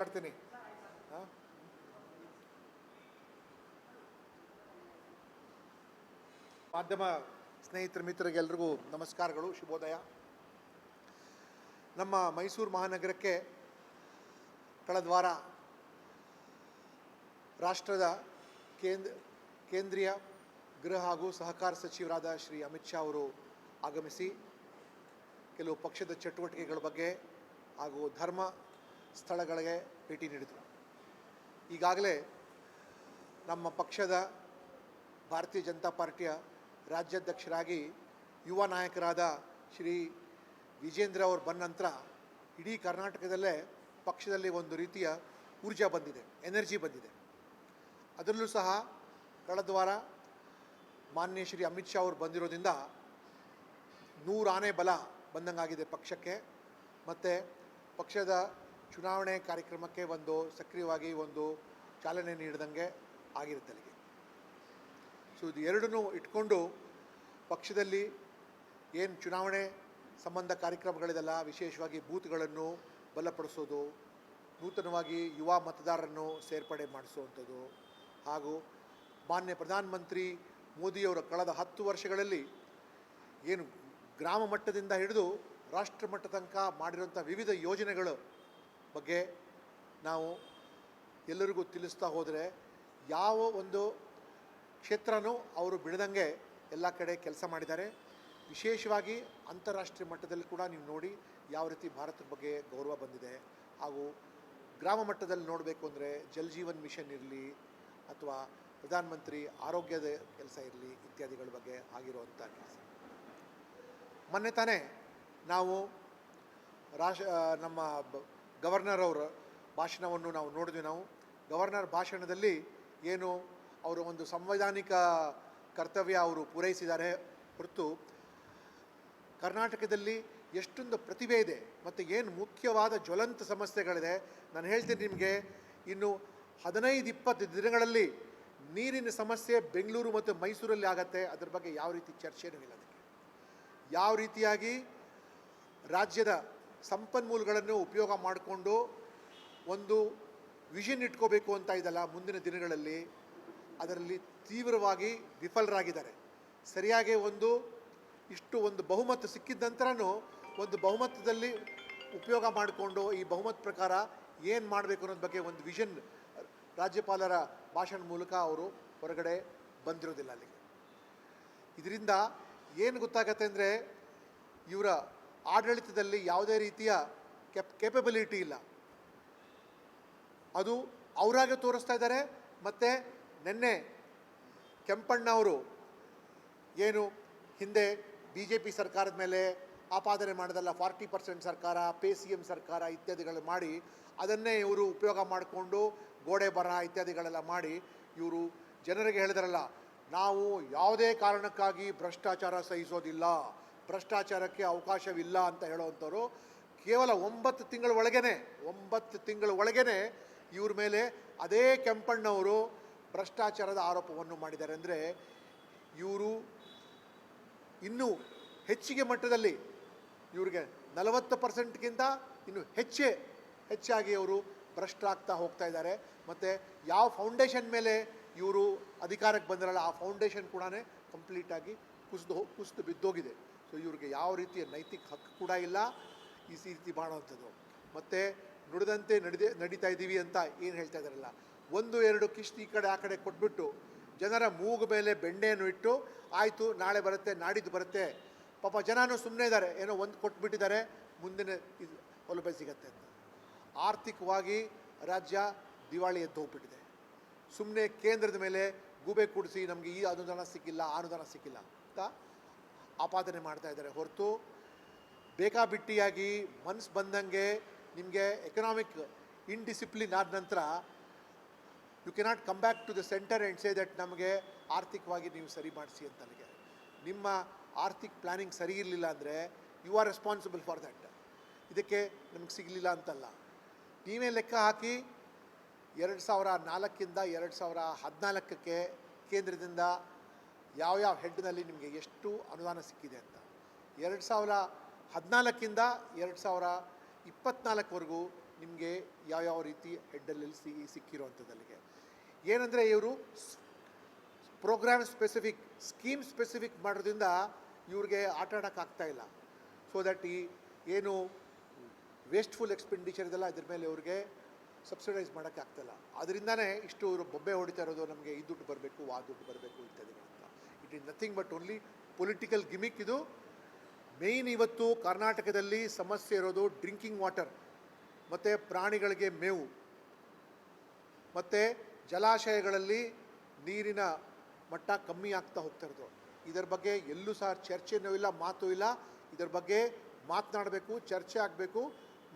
ಮಾಡ್ತೀನಿ? ಮಾಧ್ಯಮ ಸ್ನೇಹಿತರ ಮಿತ್ರರಿಗೆಲ್ರಿಗೂ ನಮಸ್ಕಾರಗಳು, ಶುಭೋದಯ ನಮ್ಮ ಮೈಸೂರು ಮಹಾನಗರಕ್ಕೆ ಕಳೆದ ವಾರ ರಾಷ್ಟ್ರದ ಕೇಂದ್ರ, ಕೇಂದ್ರೀಯ ಗೃಹ ಹಾಗೂ ಸಹಕಾರ ಸಚಿವರಾದ ಶ್ರೀ ಅಮಿತ್ ಶಾ ಅವರು ಆಗಮಿಸಿ, ಕೆಲವು ಪಕ್ಷದ ಚಟುವಟಿಕೆಗಳ ಬಗ್ಗೆ ಹಾಗೂ ಧರ್ಮ ಸ್ಥಳಗಳಿಗೆ ಭೇಟಿ ನೀಡಿದರು. ಈಗಾಗಲೇ ನಮ್ಮ ಪಕ್ಷದ ಭಾರತೀಯ ಜನತಾ ಪಾರ್ಟಿಯ ರಾಜ್ಯಾಧ್ಯಕ್ಷರಾಗಿ ಯುವ ನಾಯಕರಾದ ಶ್ರೀ ವಿಜೇಂದ್ರ ಅವರು ಬಂದ ನಂತರ ಇಡೀ ಕರ್ನಾಟಕದಲ್ಲೇ ಪಕ್ಷದಲ್ಲಿ ಒಂದು ರೀತಿಯ ಊರ್ಜಾ ಬಂದಿದೆ, ಎನರ್ಜಿ ಬಂದಿದೆ. ಅದರಲ್ಲೂ ಸಹ ಕಳೆದ ವಾರ ಮಾನ್ಯ ಶ್ರೀ ಅಮಿತ್ ಶಾ ಅವರು ಬಂದಿರೋದ್ರಿಂದ ನೂರು ಆನೆ ಬಲ ಬಂದಂಗಾಗಿದೆ ಪಕ್ಷಕ್ಕೆ. ಮತ್ತು ಪಕ್ಷದ ಚುನಾವಣೆ ಕಾರ್ಯಕ್ರಮಕ್ಕೆ ಒಂದು ಸಕ್ರಿಯವಾಗಿ ಒಂದು ಚಾಲನೆ ನೀಡಿದಂಗೆ ಆಗಿರುತ್ತೆ ಅಲ್ಲಿಗೆ. ಸೊ ಇದು ಎರಡನ್ನೂ ಇಟ್ಕೊಂಡು ಪಕ್ಷದಲ್ಲಿ ಏನು ಚುನಾವಣೆ ಸಂಬಂಧ ಕಾರ್ಯಕ್ರಮಗಳಿದೆಲ್ಲ ವಿಶೇಷವಾಗಿ ಬೂತ್ಗಳನ್ನು ಬಲಪಡಿಸೋದು, ನೂತನವಾಗಿ ಯುವ ಮತದಾರರನ್ನು ಸೇರ್ಪಡೆ ಮಾಡಿಸುವಂಥದ್ದು ಹಾಗೂ ಮಾನ್ಯ ಪ್ರಧಾನಮಂತ್ರಿ ಮೋದಿಯವರ ಕಳೆದ ಹತ್ತು ವರ್ಷಗಳಲ್ಲಿ ಏನು ಗ್ರಾಮ ಮಟ್ಟದಿಂದ ಹಿಡಿದು ರಾಷ್ಟ್ರ ಮಟ್ಟ ತನಕ ಮಾಡಿರುವಂಥ ವಿವಿಧ ಯೋಜನೆಗಳ ಬಗ್ಗೆ ನಾವು ಎಲ್ಲರಿಗೂ ತಿಳಿಸ್ತಾ ಹೋದರೆ ಯಾವ ಒಂದು ಕ್ಷೇತ್ರನೂ ಅವರು ಬಿಡದಂಗೆ ಎಲ್ಲ ಕಡೆ ಕೆಲಸ ಮಾಡಿದ್ದಾರೆ. ವಿಶೇಷವಾಗಿ ಅಂತಾರಾಷ್ಟ್ರೀಯ ಮಟ್ಟದಲ್ಲಿ ಕೂಡ ನೀವು ನೋಡಿ ಯಾವ ರೀತಿ ಭಾರತದ ಬಗ್ಗೆ ಗೌರವ ಬಂದಿದೆ. ಹಾಗೂ ಗ್ರಾಮ ಮಟ್ಟದಲ್ಲಿ ನೋಡಬೇಕು ಅಂದರೆ ಜಲ್ ಜೀವನ್ ಮಿಷನ್ ಇರಲಿ ಅಥವಾ ಪ್ರಧಾನಮಂತ್ರಿ ಆರೋಗ್ಯದ ಕೆಲಸ ಇರಲಿ ಇತ್ಯಾದಿಗಳ ಬಗ್ಗೆ ಆಗಿರುವಂಥ ಕೆಲಸ. ಮೊನ್ನೆ ತಾನೇ ನಾವು ರಾಷ್ಟ್ರ, ನಮ್ಮ ಗವರ್ನರ್ ಅವರ ಭಾಷಣವನ್ನು ನಾವು ನೋಡಿದ್ವಿ ನಾವು. ಗವರ್ನರ್ ಭಾಷಣದಲ್ಲಿ ಏನು ಅವರು ಒಂದು ಸಂವಿಧಾನಿಕ ಕರ್ತವ್ಯ ಅವರು ಪೂರೈಸಿದ್ದಾರೆ ಹೊರತು ಕರ್ನಾಟಕದಲ್ಲಿ ಎಷ್ಟೊಂದು ಪ್ರತಿಭೆ ಇದೆ ಮತ್ತು ಏನು ಮುಖ್ಯವಾದ ಜ್ವಲಂತ ಸಮಸ್ಯೆಗಳಿದೆ. ನಾನು ಹೇಳ್ತೀನಿ ನಿಮಗೆ, ಇನ್ನು ಹದಿನೈದು ಇಪ್ಪತ್ತು ದಿನಗಳಲ್ಲಿ ನೀರಿನ ಸಮಸ್ಯೆ ಬೆಂಗಳೂರು ಮತ್ತು ಮೈಸೂರಲ್ಲಿ ಆಗತ್ತೆ. ಅದರ ಬಗ್ಗೆ ಯಾವ ರೀತಿ ಚರ್ಚೆ ಇಲ್ಲ ಅದಕ್ಕೆ. ಯಾವ ರೀತಿಯಾಗಿ ರಾಜ್ಯದ ಸಂಪನ್ಮೂಲಗಳನ್ನು ಉಪಯೋಗ ಮಾಡಿಕೊಂಡು ಒಂದು ವಿಷನ್ ಇಟ್ಕೋಬೇಕು ಅಂತ ಇದಲ್ಲ ಮುಂದಿನ ದಿನಗಳಲ್ಲಿ ಅದರಲ್ಲಿ ತೀವ್ರವಾಗಿ ವಿಫಲರಾಗಿದ್ದಾರೆ. ಸರಿಯಾಗಿ ಒಂದು ಇಷ್ಟು ಒಂದು ಬಹುಮತ ಸಿಕ್ಕಿದ ನಂತರನೂ ಒಂದು ಬಹುಮತದಲ್ಲಿ ಉಪಯೋಗ ಮಾಡಿಕೊಂಡು ಈ ಬಹುಮತ ಪ್ರಕಾರ ಏನು ಮಾಡಬೇಕು ಅನ್ನೋದ್ರ ಬಗ್ಗೆ ಒಂದು ವಿಷನ್ ರಾಜ್ಯಪಾಲರ ಭಾಷಣ ಮೂಲಕ ಅವರು ಹೊರಗಡೆ ಬಂದಿರೋದಿಲ್ಲ ಅಲ್ಲಿಗೆ. ಇದರಿಂದ ಏನು ಗೊತ್ತಾಗತ್ತೆ ಅಂದರೆ ಇವರ ಆಡಳಿತದಲ್ಲಿ ಯಾವುದೇ ರೀತಿಯ ಕೆಪ್ ಕೇಪಬಿಲಿಟಿ ಇಲ್ಲ. ಅದು ಅವರಾಗೆ ತೋರಿಸ್ತಾ ಇದ್ದಾರೆ. ಮತ್ತು ನಿನ್ನೆ ಕೆಂಪಣ್ಣ ಅವರು ಏನು ಹಿಂದೆ ಬಿ ಜೆ ಪಿ ಸರ್ಕಾರದ ಮೇಲೆ ಆಪಾದನೆ ಮಾಡೋದಲ್ಲ, ಫಾರ್ಟಿ ಪರ್ಸೆಂಟ್ ಸರ್ಕಾರ, ಪೇ ಸಿ ಎಂ ಸರ್ಕಾರ ಇತ್ಯಾದಿಗಳು ಮಾಡಿ, ಅದನ್ನೇ ಇವರು ಉಪಯೋಗ ಮಾಡಿಕೊಂಡು ಗೋಡೆ ಬರ ಇತ್ಯಾದಿಗಳೆಲ್ಲ ಮಾಡಿ ಇವರು ಜನರಿಗೆ ಹೇಳಿದಾರಲ್ಲ, ನಾವು ಯಾವುದೇ ಕಾರಣಕ್ಕಾಗಿ ಭ್ರಷ್ಟಾಚಾರ ಸಹಿಸೋದಿಲ್ಲ. ಭ್ರಷ್ಟಾಚಾರಕ್ಕೆ ಅವಕಾಶವಿಲ್ಲ ಅಂತ ಹೇಳೋವಂಥವ್ರು ಕೇವಲ ಒಂಬತ್ತು ತಿಂಗಳ ಒಳಗೇನೆ, ಒಂಬತ್ತು ತಿಂಗಳ ಒಳಗೇನೆ ಇವ್ರ ಮೇಲೆ ಅದೇ ಕೆಂಪಣ್ಣವರು ಭ್ರಷ್ಟಾಚಾರದ ಆರೋಪವನ್ನು ಮಾಡಿದ್ದಾರೆ ಅಂದರೆ ಇವರು ಇನ್ನೂ ಹೆಚ್ಚಿಗೆ ಮಟ್ಟದಲ್ಲಿ ಇವ್ರಿಗೆ ನಲವತ್ತು ಪರ್ಸೆಂಟ್ಗಿಂತ ಇನ್ನು ಹೆಚ್ಚೇ, ಹೆಚ್ಚಾಗಿ ಅವರು ಭ್ರಷ್ಟಾಗ್ತಾ ಹೋಗ್ತಾ ಇದ್ದಾರೆ. ಮತ್ತು ಯಾವ ಫೌಂಡೇಶನ್ ಮೇಲೆ ಇವರು ಅಧಿಕಾರಕ್ಕೆ ಬಂದಿರಲ್ಲ, ಆ ಫೌಂಡೇಶನ್ ಕೂಡ ಕಂಪ್ಲೀಟಾಗಿ ಕುಸಿದು ಕುಸಿದು ಬಿದ್ದೋಗಿದೆ. ಸೊ ಇವ್ರಿಗೆ ಯಾವ ರೀತಿಯ ನೈತಿಕ ಹಕ್ಕು ಕೂಡ ಇಲ್ಲ. ಈ ರೀತಿ ಮಾಡುವಂಥದ್ದು. ಮತ್ತು ನುಡಿದಂತೆ ನಡೆದೇ, ನಡೀತಾ ಇದ್ದೀವಿ ಅಂತ ಏನು ಹೇಳ್ತಾ ಇದ್ದಾರಲ್ಲ? ಒಂದು, ಎರಡು ಕಿಶ್ತ್ ಈ ಕಡೆ, ಆ ಕಡೆ ಕೊಟ್ಬಿಟ್ಟು ಜನರ ಮೂಗು ಮೇಲೆ ಬೆಣ್ಣೆಯನ್ನು ಇಟ್ಟು ಆಯಿತು, ನಾಳೆ ಬರುತ್ತೆ, ನಾಡಿದ್ದು ಬರುತ್ತೆ. ಪಾಪ ಜನನೂ ಸುಮ್ಮನೆ ಇದ್ದಾರೆ. ಏನೋ ಒಂದು ಕೊಟ್ಬಿಟ್ಟಿದ್ದಾರೆ. ಮುಂದಿನ ಇದು ಸೌಲಭ್ಯ ಸಿಗತ್ತೆ ಅಂತ. ಆರ್ಥಿಕವಾಗಿ ರಾಜ್ಯ ದಿವಾಳಿ ಎದ್ದು ಹೋಗ್ಬಿಟ್ಟಿದೆ. ಸುಮ್ಮನೆ ಕೇಂದ್ರದ ಮೇಲೆ ಗೂಬೆ ಕೂಡಿಸಿ ನಮಗೆ ಈ ಅನುದಾನ ಸಿಕ್ಕಿಲ್ಲ ಅನುದಾನ ಸಿಕ್ಕಿಲ್ಲ ಅಂತ ಆಪಾದನೆ ಮಾಡ್ತಾ ಇದ್ದಾರೆ. ಹೊರತು ಬೇಕಾಬಿಟ್ಟಿಯಾಗಿ ಮನಸ್ಸು ಬಂದಂಗೆ ನಿಮಗೆ ಎಕನಾಮಿಕ್ ಇನ್ಡಿಸಿಪ್ಲಿನ್ ಆದ ನಂತರ you cannot come back to the centre and say that ನಮಗೆ ಆರ್ಥಿಕವಾಗಿ ನೀವು ಸರಿ ಮಾಡಿಸಿ ಅಂತ ನನಗೆ. ನಿಮ್ಮ ಆರ್ಥಿಕ ಪ್ಲ್ಯಾನಿಂಗ್ ಸರಿ ಇರಲಿಲ್ಲ ಅಂದರೆ you are responsible for that ಇದಕ್ಕೆ ನಮಗೆ ಸಿಗಲಿಲ್ಲ ಅಂತಲ್ಲ. ನೀವೇ ಲೆಕ್ಕ ಹಾಕಿ ಎರಡು ಸಾವಿರ ನಾಲ್ಕಿಂದ ಎರಡು ಸಾವಿರ ಹದಿನಾಲ್ಕಕ್ಕೆ ಕೇಂದ್ರದಿಂದ ಯಾವ್ಯಾವ ಹೆಡ್ನಲ್ಲಿ ನಿಮಗೆ ಎಷ್ಟು ಅನುದಾನ ಸಿಕ್ಕಿದೆ ಅಂತ. ಎರಡು ಸಾವಿರ ಹದಿನಾಲ್ಕಿಂದ ಎರಡು ಸಾವಿರ ಇಪ್ಪತ್ನಾಲ್ಕವರೆಗೂ ನಿಮಗೆ ಯಾವ್ಯಾವ ರೀತಿ ಹೆಡ್ಡಲ್ಲಿ ಸಿ, ಸಿಕ್ಕಿರೋವಂಥದ್ದಲ್ಲಿಗೆ. ಏನಂದರೆ ಇವರು ಪ್ರೋಗ್ರಾಮ್ ಸ್ಪೆಸಿಫಿಕ್, ಸ್ಕೀಮ್ ಸ್ಪೆಸಿಫಿಕ್ ಮಾಡೋದ್ರಿಂದ ಇವ್ರಿಗೆ ಆಟ ಆಡೋಕ್ಕಾಗ್ತಾ ಇಲ್ಲ. ಸೊ ದಟ್ ಈ ಏನು ವೇಸ್ಟ್ಫುಲ್ ಎಕ್ಸ್ಪೆಂಡಿಚರ್ ಇದೆಲ್ಲ ಇದ್ರ ಮೇಲೆ ಅವ್ರಿಗೆ ಸಬ್ಸಿಡೈಸ್ ಮಾಡೋಕ್ಕಾಗ್ತಾಯಿಲ್ಲ ಅದರಿಂದನೇ ಇಷ್ಟು ಇವರು ಬೊಬ್ಬೆ ಹೊಡಿತಾ ಇರೋದು ನಮಗೆ ಈ ದುಡ್ಡು ಬರಬೇಕು, ಆ ದುಡ್ಡು ಬರಬೇಕು ಇತ್ಯಾದಿಗಳಂತ it is nothing but only political gimmick ಇದು. ಮೇಯ್ನ್ ಇವತ್ತು ಕರ್ನಾಟಕದಲ್ಲಿ ಸಮಸ್ಯೆ ಇರೋದು ಡ್ರಿಂಕಿಂಗ್ ವಾಟರ್, ಮತ್ತು ಪ್ರಾಣಿಗಳಿಗೆ ಮೇವು, ಮತ್ತು ಜಲಾಶಯಗಳಲ್ಲಿ ನೀರಿನ ಮಟ್ಟ ಕಮ್ಮಿ ಆಗ್ತಾ ಹೋಗ್ತಾ ಇರೋದು. ಇದರ ಬಗ್ಗೆ ಎಲ್ಲೂ ಸಹ ಚರ್ಚೆನೂ ಇಲ್ಲ, ಮಾತು ಇಲ್ಲ. ಇದರ ಬಗ್ಗೆ ಮಾತನಾಡಬೇಕು, ಚರ್ಚೆ ಆಗಬೇಕು,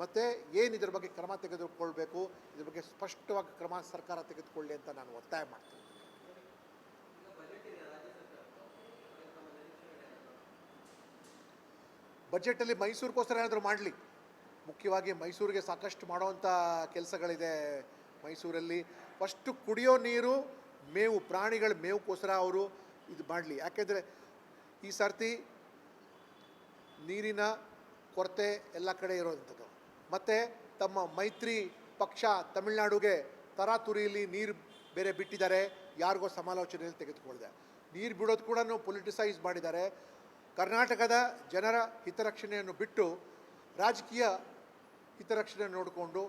ಮತ್ತು ಏನು ಇದರ ಬಗ್ಗೆ ಕ್ರಮ ತೆಗೆದುಕೊಳ್ಬೇಕು, ಇದ್ರ ಬಗ್ಗೆ ಸ್ಪಷ್ಟವಾಗಿ ಕ್ರಮ ಸರ್ಕಾರ ತೆಗೆದುಕೊಳ್ಳಿ ಅಂತ ನಾನು ಒತ್ತಾಯ ಮಾಡ್ತೀನಿ. ಬಜೆಟಲ್ಲಿ ಮೈಸೂರಿಗೋಸ್ಕರ ಏನಾದರೂ ಮಾಡಲಿ. ಮುಖ್ಯವಾಗಿ ಮೈಸೂರಿಗೆ ಸಾಕಷ್ಟು ಮಾಡೋವಂಥ ಕೆಲಸಗಳಿದೆ ಮೈಸೂರಲ್ಲಿ. ಫಸ್ಟು ಕುಡಿಯೋ ನೀರು, ಮೇವು, ಪ್ರಾಣಿಗಳ ಮೇವುಗೋಸ್ಕರ ಅವರು ಇದು ಮಾಡಲಿ. ಯಾಕೆಂದರೆ ಈ ಸರ್ತಿ ನೀರಿನ ಕೊರತೆ ಎಲ್ಲ ಕಡೆ ಇರೋವಂಥದ್ದು ಮತ್ತು ತಮ್ಮ ಮೈತ್ರಿ ಪಕ್ಷ ತಮಿಳುನಾಡುಗೆ ತರಾತುರಿಯಲ್ಲಿ ನೀರು ಬೇರೆ ಬಿಟ್ಟಿದ್ದಾರೆ. ಯಾರಿಗೋ ಸಮಾಲೋಚನೆಯಲ್ಲಿ ತೆಗೆದುಕೊಳ್ಳಿದೆ. ನೀರು ಬಿಡೋದು ಕೂಡ ಪೊಲಿಟಿಸೈಸ್ ಮಾಡಿದ್ದಾರೆ. ಕರ್ನಾಟಕದ ಜನರ ಹಿತರಕ್ಷಣೆಯನ್ನು ಬಿಟ್ಟು ರಾಜಕೀಯ ಹಿತರಕ್ಷಣೆ ನೋಡಿಕೊಂಡು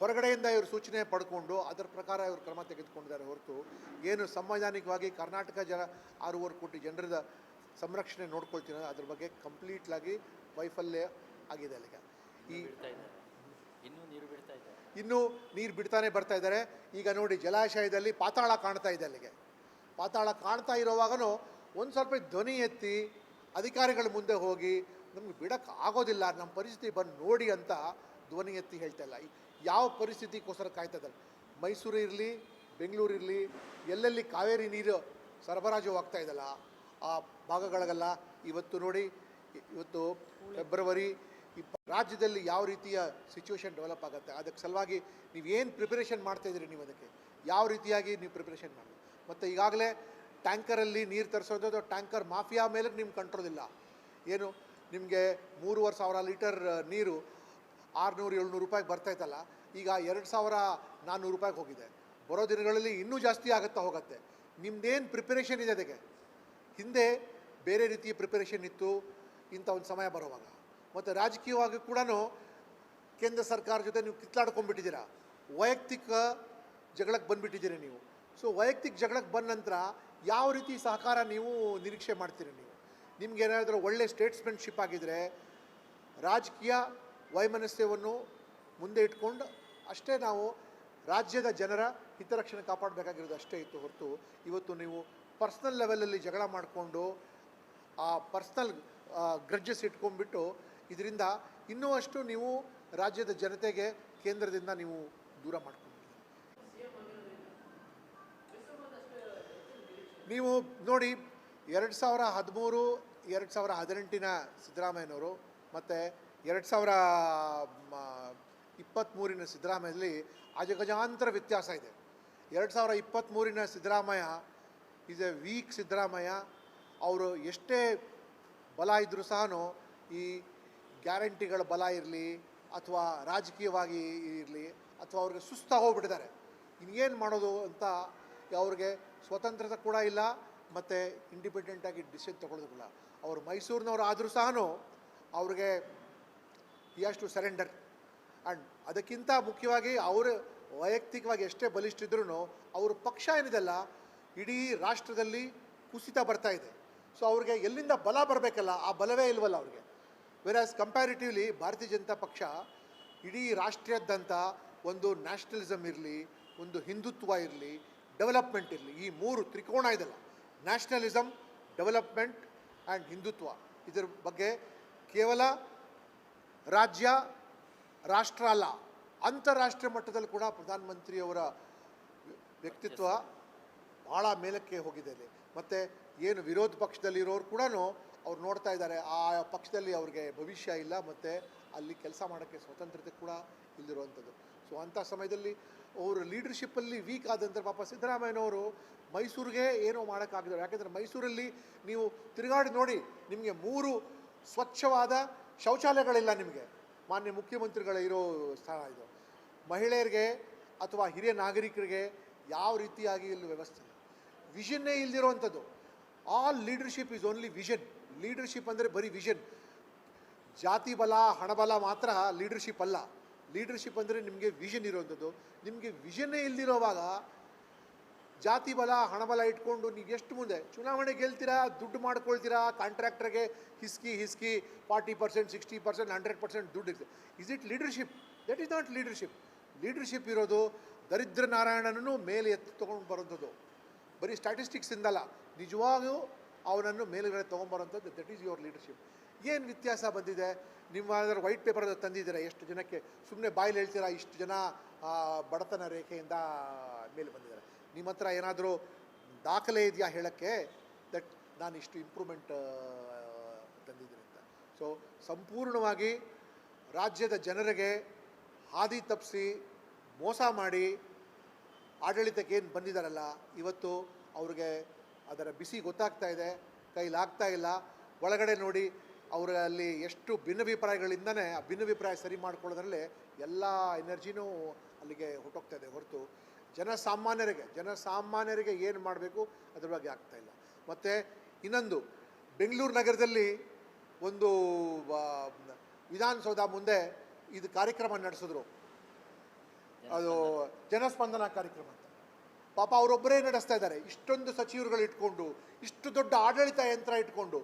ಹೊರಗಡೆಯಿಂದ ಇವರು ಸೂಚನೆ ಪಡ್ಕೊಂಡು ಅದರ ಪ್ರಕಾರ ಇವರು ಕ್ರಮ ತೆಗೆದುಕೊಂಡಿದ್ದಾರೆ ಹೊರತು ಏನು ಸಂವೈಧಾನಿಕವಾಗಿ ಕರ್ನಾಟಕ ಜನ ಆರೂವರೆ ಕೋಟಿ ಜನರದ ಸಂರಕ್ಷಣೆ ನೋಡ್ಕೊಳ್ತೀನಿ ಅದ್ರ ಬಗ್ಗೆ ಕಂಪ್ಲೀಟ್ಲಾಗಿ ವೈಫಲ್ಯ ಆಗಿದೆ ಅಲ್ಲಿಗೆ. ಈ ಇನ್ನೂ ನೀರು ಬಿಡ್ತಾನೆ ಬರ್ತಾ ಇದ್ದಾರೆ. ಈಗ ನೋಡಿ ಜಲಾಶಯದಲ್ಲಿ ಪಾತಾಳ ಕಾಣ್ತಾ ಇದೆ ಅಲ್ಲಿಗೆ. ಪಾತಾಳ ಕಾಣ್ತಾ ಇರೋವಾಗನೂ ಒಂದು ಸ್ವಲ್ಪ ಧ್ವನಿ ಎತ್ತಿ ಅಧಿಕಾರಿಗಳ ಮುಂದೆ ಹೋಗಿ, ನಮ್ಗೆ ಬಿಡಕ್ಕೆ ಆಗೋದಿಲ್ಲ ನಮ್ಮ ಪರಿಸ್ಥಿತಿ ಬಂದು ನೋಡಿ ಅಂತ ಧ್ವನಿ ಎತ್ತಿ ಹೇಳ್ತಾ ಇಲ್ಲ. ಯಾವ ಪರಿಸ್ಥಿತಿಗೋಸ್ಕರ ಕಾಯ್ತಾ ಇದ್ದಾರೆ? ಮೈಸೂರು ಇರಲಿ, ಬೆಂಗಳೂರು ಇರಲಿ, ಎಲ್ಲೆಲ್ಲಿ ಕಾವೇರಿ ನೀರು ಸರಬರಾಜು ಆಗ್ತಾ ಇದೆಯಲ್ಲ, ಆ ಭಾಗಗಳಿಗೆಲ್ಲ ಇವತ್ತು ನೋಡಿ, ಇವತ್ತು ಫೆಬ್ರವರಿ ರಾಜ್ಯದಲ್ಲಿ ಯಾವ ರೀತಿಯ ಸಿಚುವೇಶನ್ ಡೆವಲಪ್ ಆಗುತ್ತೆ? ಅದಕ್ಕೆ ಸಲುವಾಗಿ ನೀವು ಏನು ಪ್ರಿಪರೇಷನ್ ಮಾಡ್ತಾಯಿದ್ದೀರಿ ನೀವು ಅದಕ್ಕೆ? ಯಾವ ರೀತಿಯಾಗಿ ನೀವು ಪ್ರಿಪರೇಷನ್ ಮಾಡಿ ಮತ್ತು ಈಗಾಗಲೇ ಟ್ಯಾಂಕರಲ್ಲಿ ನೀರು ತರಿಸೋದು ಟ್ಯಾಂಕರ್ ಮಾಫಿಯಾ ಮೇಲೆ ನಿಮ್ಗೆ ಕಂಟ್ರೋಲ್ ಇಲ್ಲ. ಏನು? ನಿಮಗೆ ಮೂರುವರೆ ಸಾವಿರ ಲೀಟರ್ ನೀರು ಆರುನೂರು, ಏಳ್ನೂರು ರೂಪಾಯಿಗೆ ಬರ್ತಾಯಿತ್ತಲ್ಲ ಈಗ ಎರಡು ಸಾವಿರ ನಾನ್ನೂರು ರೂಪಾಯಿಗೆ ಹೋಗಿದೆ. ಬರೋ ದಿನಗಳಲ್ಲಿ ಇನ್ನೂ ಜಾಸ್ತಿ ಆಗುತ್ತಾ ಹೋಗುತ್ತೆ. ನಿಮ್ದೇನು ಪ್ರಿಪರೇಷನ್ ಇದೆ ಅದಕ್ಕೆ? ಹಿಂದೆ ಬೇರೆ ರೀತಿಯ ಪ್ರಿಪರೇಷನ್ ಇತ್ತು, ಇಂಥ ಒಂದು ಸಮಯ ಬರುವಾಗ. ಮತ್ತು ರಾಜಕೀಯವಾಗಿ ಕೂಡ ಕೇಂದ್ರ ಸರ್ಕಾರ ಜೊತೆ ನೀವು ಕಿತ್ಲಾಡ್ಕೊಂಡ್ಬಿಟ್ಟಿದ್ದೀರಾ? ವೈಯಕ್ತಿಕ ಜಗಳಕ್ಕೆ ಬಂದುಬಿಟ್ಟಿದ್ದೀರಿ ನೀವು. ಸೊ ವೈಯಕ್ತಿಕ ಜಗಳಕ್ಕೆ ಬಂದ ನಂತರ ಯಾವ ರೀತಿ ಸಹಕಾರ ನೀವು ನಿರೀಕ್ಷೆ ಮಾಡ್ತೀರಿ ನೀವು? ನಿಮ್ಗೆ ಏನಾದರೂ ಒಳ್ಳೆ ಸ್ಟೇಟ್ಸ್ಮೆನ್ಶಿಪ್ ಆಗಿದ್ದರೆ ರಾಜಕೀಯ ವೈಮನಸ್ಯವನ್ನು ಮುಂದೆ ಇಟ್ಕೊಂಡು ಅಷ್ಟೇ ನಾವು ರಾಜ್ಯದ ಜನರ ಹಿತರಕ್ಷಣೆ ಕಾಪಾಡಬೇಕಾಗಿರೋದು ಅಷ್ಟೇ ಇತ್ತು ಹೊರತು ಇವತ್ತು ನೀವು ಪರ್ಸ್ನಲ್ ಲೆವೆಲಲ್ಲಿ ಜಗಳ ಮಾಡಿಕೊಂಡು ಆ ಪರ್ಸ್ನಲ್ ಗ್ರಡ್ಜಸ್ ಇಟ್ಕೊಂಡ್ಬಿಟ್ಟು ಇದರಿಂದ ಇನ್ನೂ ಅಷ್ಟು ನೀವು ರಾಜ್ಯದ ಜನತೆಗೆ ಕೇಂದ್ರದಿಂದ ನೀವು ದೂರ ಮಾಡ್ಕೊಂಡಿದ್ದೀರಿ ನೀವು ನೋಡಿ, ಎರಡು ಸಾವಿರ ಹದಿಮೂರು, ಎರಡು ಸಾವಿರ ಹದಿನೆಂಟಿನ ಸಿದ್ದರಾಮಯ್ಯನವರು ಮತ್ತು ಎರಡು ಸಾವಿರ ಇಪ್ಪತ್ತ್ಮೂರಿನ ಸಿದ್ದರಾಮಯ್ಯಲ್ಲಿ ಅಜಗಜಾಂತರ ವ್ಯತ್ಯಾಸ ಇದೆ. ಎರಡು ಸಾವಿರ ಇಪ್ಪತ್ತ್ಮೂರಿನ Siddaramaiah is a weak Siddaramaiah. ಅವರು ಎಷ್ಟೇ ಬಲ ಇದ್ದರೂ ಸಹ ಈ ಗ್ಯಾರಂಟಿಗಳ ಬಲ ಇರಲಿ ಅಥವಾ ರಾಜಕೀಯವಾಗಿ ಇರಲಿ ಅಥವಾ ಅವ್ರಿಗೆ ಸುಸ್ತಾಗಿ ಹೋಗ್ಬಿಟ್ಟಿದ್ದಾರೆ. ಇನ್ನೇನು ಮಾಡೋದು ಅಂತ ಅವ್ರಿಗೆ ಸ್ವತಂತ್ರತೆ ಕೂಡ ಇಲ್ಲ, ಮತ್ತು ಇಂಡಿಪೆಂಡೆಂಟಾಗಿ ಡಿಸಿಷನ್ ತೊಗೊಳೋದಿಲ್ಲ ಅವರು ಮೈಸೂರಿನವ್ರು ಆದರೂ ಸಹ ಅವ್ರಿಗೆ ಹ್ಯಾಸ್ ಟು ಸರೆಂಡರ್ ಆ್ಯಂಡ್ ಅದಕ್ಕಿಂತ ಮುಖ್ಯವಾಗಿ ಅವರು ವೈಯಕ್ತಿಕವಾಗಿ ಎಷ್ಟೇ ಬಲಿಷ್ಠ ಇದ್ರೂ ಅವ್ರ ಪಕ್ಷ ಏನಿದೆಲ್ಲ, ಇಡೀ ರಾಷ್ಟ್ರದಲ್ಲಿ ಕುಸಿತ ಬರ್ತಾ ಇದೆ. ಸೊ ಅವ್ರಿಗೆ ಎಲ್ಲಿಂದ ಬಲ ಬರಬೇಕಲ್ಲ, ಆ ಬಲವೇ ಇಲ್ವಲ್ಲ ಅವ್ರಿಗೆ. ಆಸ್ ಕಂಪ್ಯಾರಿಟಿವ್ಲಿ ಭಾರತೀಯ ಜನತಾ ಪಕ್ಷ ಇಡೀ ರಾಷ್ಟ್ರೀಯದ್ದಂಥ ಒಂದು ನ್ಯಾಷನಲಿಸಮ್ ಇರಲಿ, ಒಂದು ಹಿಂದುತ್ವ ಇರಲಿ ಡೆವಲಪ್ಮೆಂಟ್ ಇರಲಿ, ಈ ಮೂರು ತ್ರಿಕೋಣ ಇದೆಲ್ಲ. ನ್ಯಾಷನಲಿಸಮ್ ಡೆವಲಪ್ಮೆಂಟ್ ಆ್ಯಂಡ್ ಹಿಂದುತ್ವ ಇದರ ಬಗ್ಗೆ ಕೇವಲ ರಾಜ್ಯ, ರಾಷ್ಟ್ರ ಅಲ್ಲ, ಅಂತಾರಾಷ್ಟ್ರೀಯ ಮಟ್ಟದಲ್ಲಿ ಕೂಡ ಪ್ರಧಾನಮಂತ್ರಿಯವರ ವ್ಯಕ್ತಿತ್ವ ಭಾಳ ಮೇಲಕ್ಕೆ ಹೋಗಿದೆ ಅಲ್ಲಿ. ಮತ್ತು ಏನು ವಿರೋಧ ಪಕ್ಷದಲ್ಲಿರೋರು ಕೂಡ ಅವ್ರು ನೋಡ್ತಾ ಇದ್ದಾರೆ, ಆ ಪಕ್ಷದಲ್ಲಿ ಅವ್ರಿಗೆ ಭವಿಷ್ಯ ಇಲ್ಲ, ಮತ್ತು ಅಲ್ಲಿ ಕೆಲಸ ಮಾಡೋಕ್ಕೆ ಸ್ವತಂತ್ರತೆ ಕೂಡ ಇಲ್ಲಿರುವಂಥದ್ದು ಸೊ ಅಂಥ ಸಮಯದಲ್ಲಿ ಅವರು ಲೀಡರ್ಶಿಪ್ಪಲ್ಲಿ ವೀಕ್ ಆದಂಥ ಪಾಪ ಸಿದ್ದರಾಮಯ್ಯನವರು ಮೈಸೂರಿಗೆ ಏನೋ ಮಾಡೋಕ್ಕಾಗಿದ್ದಾರೆ. ಯಾಕೆಂದರೆ ಮೈಸೂರಲ್ಲಿ ನೀವು ತಿರುಗಾಡಿ ನೋಡಿ, ನಿಮಗೆ ಮೂರು ಸ್ವಚ್ಛವಾದ ಶೌಚಾಲಯಗಳಿಲ್ಲ ನಿಮಗೆ. ಮಾನ್ಯ ಮುಖ್ಯಮಂತ್ರಿಗಳ ಇರೋ ಸ್ಥಳ ಇದು. ಮಹಿಳೆಯರಿಗೆ ಅಥವಾ ಹಿರಿಯ ನಾಗರಿಕರಿಗೆ ಯಾವ ರೀತಿಯಾಗಿ ಇಲ್ಲಿ ವ್ಯವಸ್ಥೆ ವಿಷನ್ನೇ ಇಲ್ದಿರೋವಂಥದ್ದು all leadership is only vision leadership ಅಂದರೆ ಬರೀ ವಿಷನ್ ಜಾತಿ ಬಲ ಹಣಬಲ ಮಾತ್ರ ಲೀಡರ್ಶಿಪ್ ಅಲ್ಲ. ಲೀಡರ್ಶಿಪ್ ಅಂದರೆ ನಿಮಗೆ ವಿಷನ್ ಇರೋವಂಥದ್ದು. ನಿಮಗೆ ವಿಷನ್ನೇ ಇಲ್ದಿರೋವಾಗ ಜಾತಿ ಬಲ ಹಣಬಲ ಇಟ್ಕೊಂಡು ನೀವು ಎಷ್ಟು ಮುಂದೆ ಚುನಾವಣೆ ಗೆಲ್ತೀರಾ, ದುಡ್ಡು ಮಾಡ್ಕೊಳ್ತೀರಾ ಕಾಂಟ್ರಾಕ್ಟರ್ಗೆ ಹಿಸ್ಕಿ husky forty percent sixty percent hundred percent ದುಡ್ಡು ಇರ್ತದೆ is it leadership that is not leadership leadership ಇರೋದು ದರಿದ್ರ ನಾರಾಯಣನನ್ನು ಮೇಲೆ ಎತ್ತು ತೊಗೊಂಡು ಬರೋಂಥದ್ದು ಬರೀ ಸ್ಟ್ಯಾಟಿಸ್ಟಿಕ್ಸಿಂದಲ್ಲ ನಿಜವಾಗೂ ಅವನನ್ನು ಮೇಲುಗಡೆ ತೊಗೊಂಬರೋಂಥದ್ದು ದಟ್ ಈಸ್ ಯುವರ್ ಲೀಡರ್ಶಿಪ್ ಏನು ವ್ಯತ್ಯಾಸ ಬಂದಿದೆ? ನಿಮ್ಮ ವೈಟ್ ಪೇಪರ್ ತಂದಿದ್ದೀರಾ? ಎಷ್ಟು ಜನಕ್ಕೆ? ಸುಮ್ಮನೆ ಬಾಯಲ್ಲಿ ಹೇಳ್ತೀರಾ, ಇಷ್ಟು ಜನ ಬಡತನ ರೇಖೆಯಿಂದ ಮೇಲೆ ಬಂದಿದ್ದಾರೆ. ನಿಮ್ಮ ಹತ್ರ ಏನಾದರೂ ದಾಖಲೆ ಇದೆಯಾ ಹೇಳೋಕ್ಕೆ? ದಟ್ ನಾನು ಇಷ್ಟು ಇಂಪ್ರೂವ್ಮೆಂಟ್ ತಂದಿದ್ದೀನಿ ಅಂತ. ಸೊ ಸಂಪೂರ್ಣವಾಗಿ ರಾಜ್ಯದ ಜನರಿಗೆ ಹಾದಿ ತಪ್ಪಿಸಿ, ಮೋಸ ಮಾಡಿ ಆಡಳಿತಕ್ಕೆ ಏನು ಬಂದಿದ್ದಾರಲ್ಲ, ಇವತ್ತು ಅವ್ರಿಗೆ ಅದರ ಬಿಸಿ ಗೊತ್ತಾಗ್ತಾ ಇದೆ, ಕೈಲಾಗ್ತಾ ಇಲ್ಲ. ಒಳಗಡೆ ನೋಡಿ ಅವರಲ್ಲಿ ಎಷ್ಟು ಭಿನ್ನಾಭಿಪ್ರಾಯಗಳಿಂದನೇ ಆ ಭಿನ್ನಾಭಿಪ್ರಾಯ ಸರಿ ಮಾಡ್ಕೊಳ್ಳೋದ್ರಲ್ಲಿ ಎಲ್ಲ ಎನರ್ಜಿನೂ ಅಲ್ಲಿಗೆ ಹೊಟ್ಟೋಗ್ತಾ ಇದೆ ಹೊರತು ಜನಸಾಮಾನ್ಯರಿಗೆ ಜನಸಾಮಾನ್ಯರಿಗೆ ಏನು ಮಾಡಬೇಕು ಅದ್ರ ಬಗ್ಗೆ ಇಲ್ಲ. ಮತ್ತು ಇನ್ನೊಂದು, ಬೆಂಗಳೂರು ನಗರದಲ್ಲಿ ಒಂದು ವಿಧಾನಸೌಧ ಮುಂದೆ ಇದು ಕಾರ್ಯಕ್ರಮ ನಡೆಸಿದ್ರು. ಅದು ಜನಸ್ಪಂದನ ಕಾರ್ಯಕ್ರಮ ಅಂತ. ಪಾಪ ಅವರೊಬ್ಬರೇ ನಡೆಸ್ತಾ ಇದ್ದಾರೆ. ಇಷ್ಟೊಂದು ಸಚಿವರುಗಳು ಇಟ್ಕೊಂಡು, ಇಷ್ಟು ದೊಡ್ಡ ಆಡಳಿತ ಯಂತ್ರ ಇಟ್ಕೊಂಡು